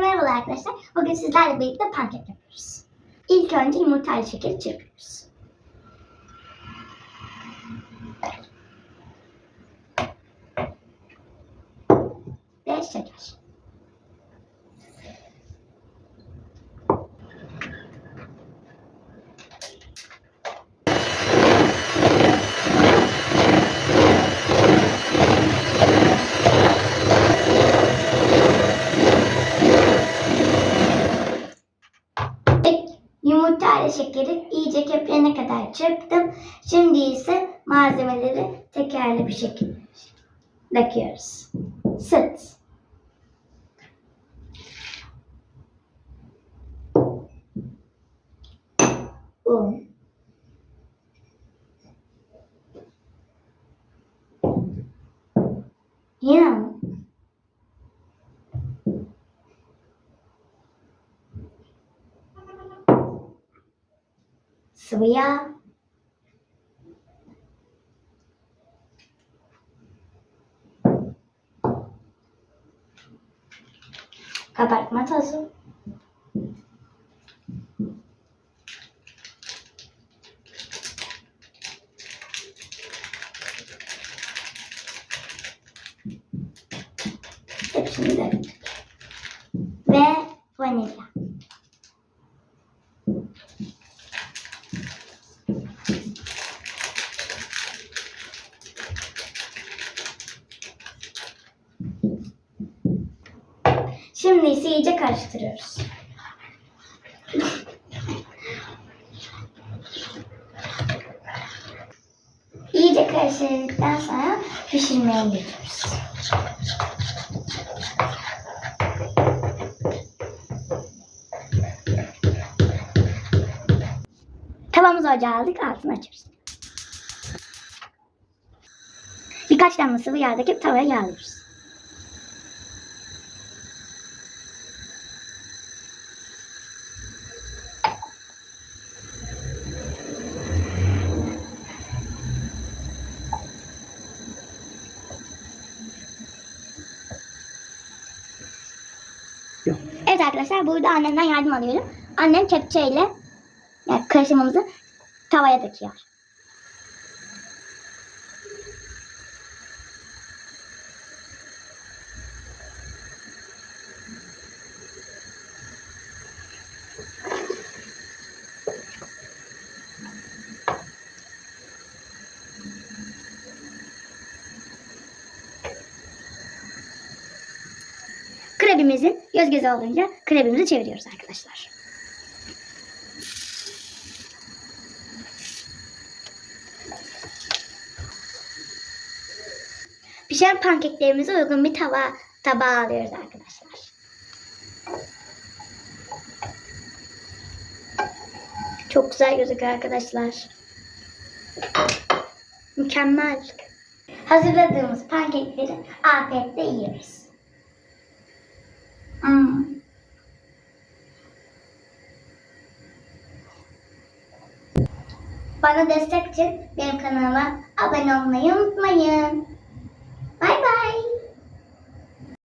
merhabalar arkadaşlar. Bugün sizlerle birlikte pankek yapıyoruz. İlk önce yumurtayla şekeri çırpıyoruz. Ve şeker. Şekeri iyice keprene kadar çırptım. Şimdi ise malzemeleri tekerli bir şekilde döküyoruz. Süt. Un. Yine un. sıvı yağ, kabartma tozu, hepsini döktük ve vanilya. Şimdi ise iyice karıştırıyoruz. İyice karıştırdıktan sonra pişirmeye geçiyoruz. Tavamızı ocağa aldık, altını açıyoruz. Birkaç damla sıvı yağ döküp tavaya yağlıyoruz. Evet arkadaşlar burada annemden yardım alıyorum. Annem kepçeyle yani karışımımızı tavaya döküyor. Krebimizin göz göze olunca krebimizi çeviriyoruz arkadaşlar. Pişen pankeklerimize uygun bir tava tabağa alıyoruz arkadaşlar. Çok güzel gözüküyor arkadaşlar. Mükemmel. Hazırladığımız pankekleri afiyetle yiyoruz. bana destek için benim kanalıma abone olmayı unutmayın. Bay bay.